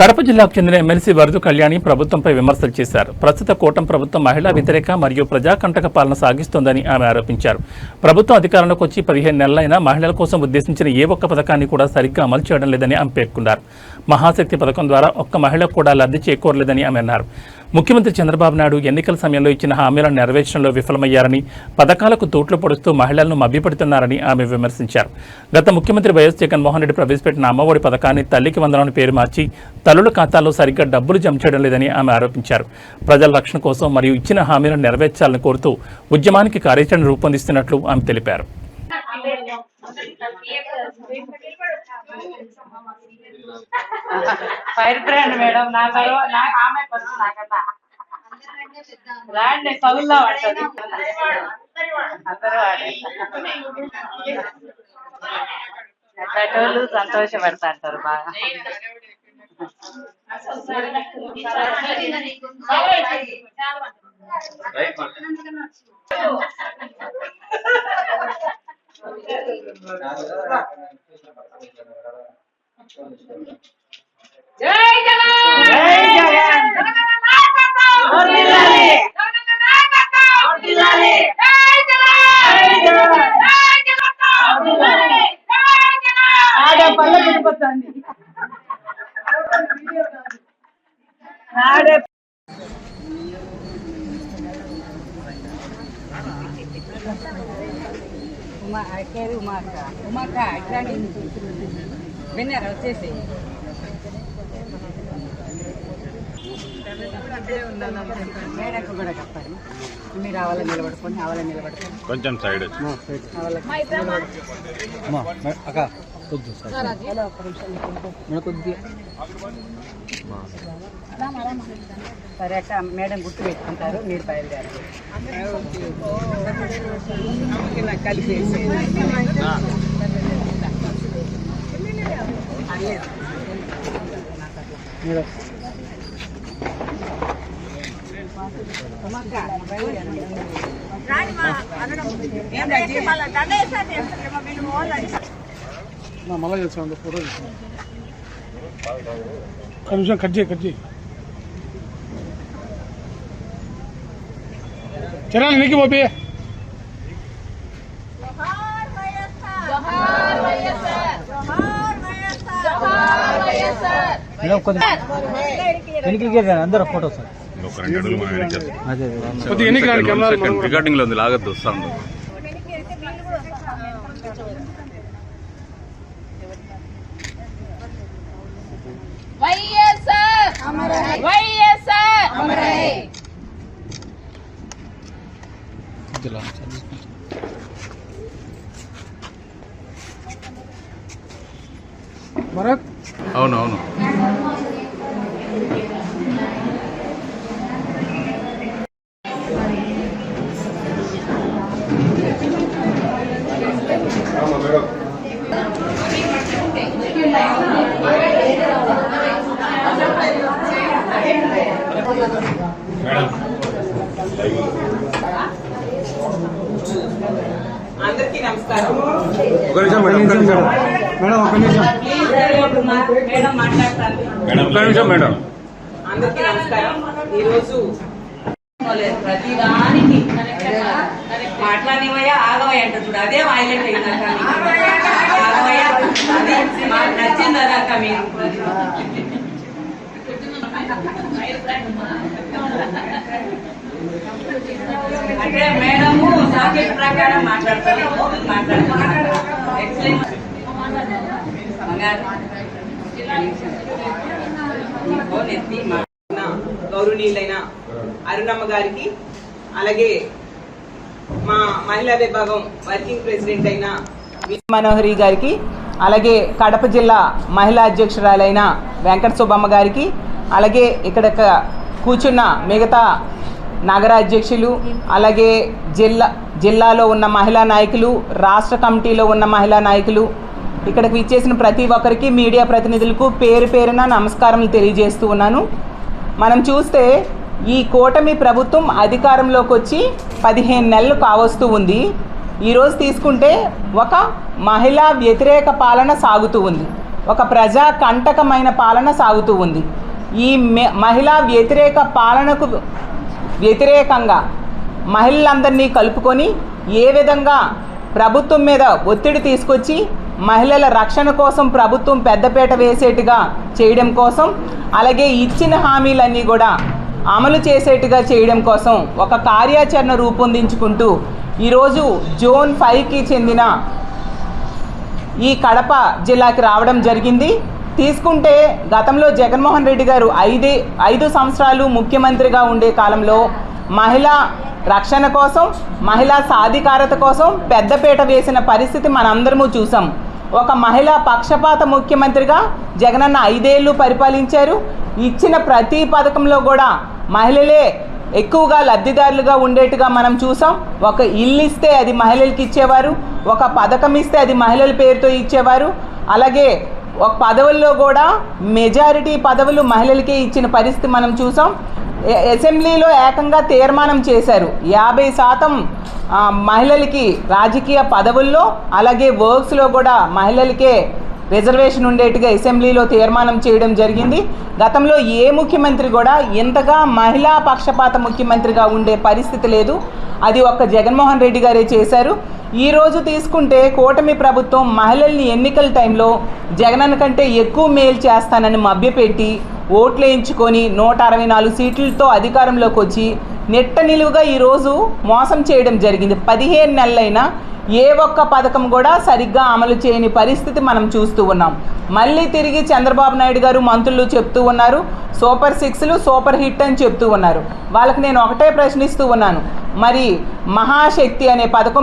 కడప జిల్లాకు చెందిన ఎమ్మెల్సీ వరదు కళ్యాణి ప్రభుత్వంపై విమర్శలు చేశారు. ప్రస్తుత కూటమి ప్రభుత్వం మహిళా వ్యతిరేక మరియు ప్రజాకంటక పాలన సాగిస్తోందని ఆమె ఆరోపించారు. ప్రభుత్వం అధికారంలోకి వచ్చి పదిహేను నెలలైనా మహిళల కోసం ఉద్దేశించిన ఏ ఒక్క పథకాన్ని కూడా సరిగ్గా అమలు చేయడం లేదని ఆమె పేర్కొన్నారు. మహాశక్తి పథకం ద్వారా ఒక్క మహిళకు కూడా లబ్ధి చేకూరలేదని ఆమె అన్నారు. ముఖ్యమంత్రి చంద్రబాబు నాయుడు ఎన్నికల సమయంలో ఇచ్చిన హామీలను నెరవేర్చడంలో విఫలమయ్యారని పథకాలకు తూట్లు పొడుస్తూ మహిళలను మభ్యపెడుతున్నారని ఆమె విమర్శించారు. గత ముఖ్యమంత్రి వైఎస్ జగన్మోహన్ రెడ్డి ప్రవేశపెట్టిన అమ్మఒడి పథకాన్ని తల్లికి వందనని పేరు మార్చి తల్లుల ఖాతాల్లో సరిగ్గా డబ్బులు జమ చేయడం లేదని ఆమె ఆరోపించారు. ప్రజల రక్షణ కోసం మరియు ఇచ్చిన హామీలను నెరవేర్చాలని కోరుతూ ఉద్యమానికి కార్యాచరణ రూపొందిస్తున్నట్లు ఆమె తెలిపారు. ఫైర్ బ్రాండ్ మేడం నా తర్వాత నా ఆమె ఫస్ట్ నాకన్నా రాండి చదువులో పడుతుంది అందరూ అట్లాంటి సంతోషపడతా అంటారు బాగా. జై జగన్ జై జగన్! జగనన్న నాయకత్వం! వర్ధిల్లాలి! జగనన్న నాయకత్వం! వర్ధిల్లాలి! జై జగన్! జై జగన్! జై జగన్! వర్ధిల్లాలి! జై జగన్! ఆడపల్ల తిరుపతి ఆడే ఉమా అక్కేది ఉమాక ఉమాక ఇట్లాంటి విన్నారు వచ్చేసి మీరు ఆవాల నిలబడుకొని ఆవాల నిలబడుకొని. కొంచెం సైడ్ అక్క కొద్ది సార్. మన కొద్ది సరే అక్క మేడం గుర్తు పెట్టుకుంటారు మీరు బయలుదేరారు కలిపేసి మీరు మళ్ళా చేస్తాను ఫోటో చేస్తాను ఒక నిమిషం కట్ చేయి కట్ చేయి చరణ్ నీకు బాబీ ఎన్నికి రాని కెమెరా రికార్డింగ్లో ఉంది లాగద్దు వస్తాను. వైఎస్ఆర్! వైఎస్ఆర్! భరత్ అవును అవును అందరికీ నమస్కారం. ఒక నిమిషం మేడం. మేడం ఒక నిమిషం. మేడం మాట్లాడతాను మేడం ఒక నిమిషం మేడం. అందరికీ నమస్కారం. ఈరోజు ప్రతి దానికి మాట్లాడినవయ్యా ఆగవయ్య అంట చూడు. అదే. ఆగవయ్య మాకు అక్క మీరు అంటే మేడము సాకెట్ ప్రకారం మాట్లాడతారు. మాట్లాడుతున్నారు ఎక్సలెంట్. బంగారు ఫోన్ ఎత్తి గౌరవనీయులైన అరుణమ్మ గారికి అలాగే మా మహిళా విభాగం వర్కింగ్ ప్రెసిడెంట్ అయిన వి. మనోహరి గారికి అలాగే కడప జిల్లా మహిళా అధ్యక్షురాలైన వెంకట సుబ్బమ్మ గారికి అలాగే ఇక్కడ కూర్చున్న మిగతా నగర అధ్యక్షులు అలాగే జిల్లా జిల్లాలో ఉన్న మహిళా నాయకులు రాష్ట్ర కమిటీలో ఉన్న మహిళా నాయకులు ఇక్కడికి ఇచ్చేసిన ప్రతి ఒక్కరికి మీడియా ప్రతినిధులకు పేరు పేరున నమస్కారం తెలియజేస్తూ ఉన్నాను. మనం చూస్తే ఈ కూటమి ప్రభుత్వం అధికారంలోకి వచ్చి పదిహేను నెలలు కావస్తూ ఉంది. ఈరోజు తీసుకుంటే ఒక మహిళా వ్యతిరేక పాలన సాగుతూ ఉంది. ఒక ప్రజా కంటకమైన పాలన సాగుతూ ఉంది. ఈ మె- మహిళా వ్యతిరేక పాలనకు వ్యతిరేకంగా మహిళలందరినీ కలుపుకొని ఏ విధంగా ప్రభుత్వం మీద ఒత్తిడి తీసుకొచ్చి మహిళల రక్షణ కోసం ప్రభుత్వం పెద్దపేట వేసేట్టుగా చేయడం కోసం అలాగే ఇచ్చిన హామీలన్నీ కూడా అమలు చేసేట్టుగా చేయడం కోసం ఒక కార్యాచరణ రూపొందించుకుంటూ ఈరోజు జోన్ ఫైవ్కి చెందిన ఈ కడప జిల్లాకి రావడం జరిగింది. తీసుకుంటే గతంలో జగన్మోహన్ రెడ్డి గారు ఐదే ఐదు సంవత్సరాలు ముఖ్యమంత్రిగా ఉండే కాలంలో మహిళా రక్షణ కోసం మహిళా సాధికారత కోసం పెద్దపీట వేసిన పరిస్థితి మనందరము చూసాం. ఒక మహిళా పక్షపాత ముఖ్యమంత్రిగా జగనన్న ఐదేళ్ళు పరిపాలించారు. ఇచ్చిన ప్రతి పథకంలో కూడా మహిళలే ఎక్కువగా లబ్ధిదారులుగా ఉండేట్టుగా మనం చూసాం. ఒక ఇల్లు ఇస్తే అది మహిళలకి ఇచ్చేవారు ఒక పథకం ఇస్తే అది మహిళల పేరుతో ఇచ్చేవారు. అలాగే ఒక పదవుల్లో కూడా మెజారిటీ పదవులు మహిళలకే ఇచ్చిన పరిస్థితి మనం చూసాం. అసెంబ్లీలో ఏకంగా తీర్మానం చేశారు. యాభై శాతం మహిళలకి రాజకీయ పదవుల్లో అలాగే వర్క్స్లో కూడా మహిళలకే రిజర్వేషన్ ఉండేట్టుగా అసెంబ్లీలో తీర్మానం చేయడం జరిగింది. గతంలో ఏ ముఖ్యమంత్రి కూడా ఇంతగా మహిళా పక్షపాత ముఖ్యమంత్రిగా ఉండే పరిస్థితి లేదు. అది ఒక్క జగన్మోహన్ రెడ్డి గారే చేశారు. ఈరోజు తీసుకుంటే కూటమి ప్రభుత్వం మహిళల్ని ఎన్నికల టైంలో జగనన్న కంటే ఎక్కువ మేలు చేస్తానని మభ్యపెట్టి ఓట్లు వేయించుకొని నూట అరవై నాలుగు సీట్లతో అధికారంలోకి వచ్చి నెట్ట నిలువుగా ఈరోజు మోసం చేయడం జరిగింది. పదిహేను నెలలైనా ఏ ఒక్క పథకం కూడా సరిగ్గా అమలు చేయని పరిస్థితి మనం చూస్తూ ఉన్నాం. మళ్ళీ తిరిగి చంద్రబాబు నాయుడు గారు మంత్రులు చెప్తూ ఉన్నారు. సూపర్ సిక్స్లు సూపర్ హిట్ అని చెప్తూ ఉన్నారు. వాళ్ళకి నేను ఒకటే ప్రశ్నిస్తూ ఉన్నాను. మరి మహాశక్తి అనే పథకం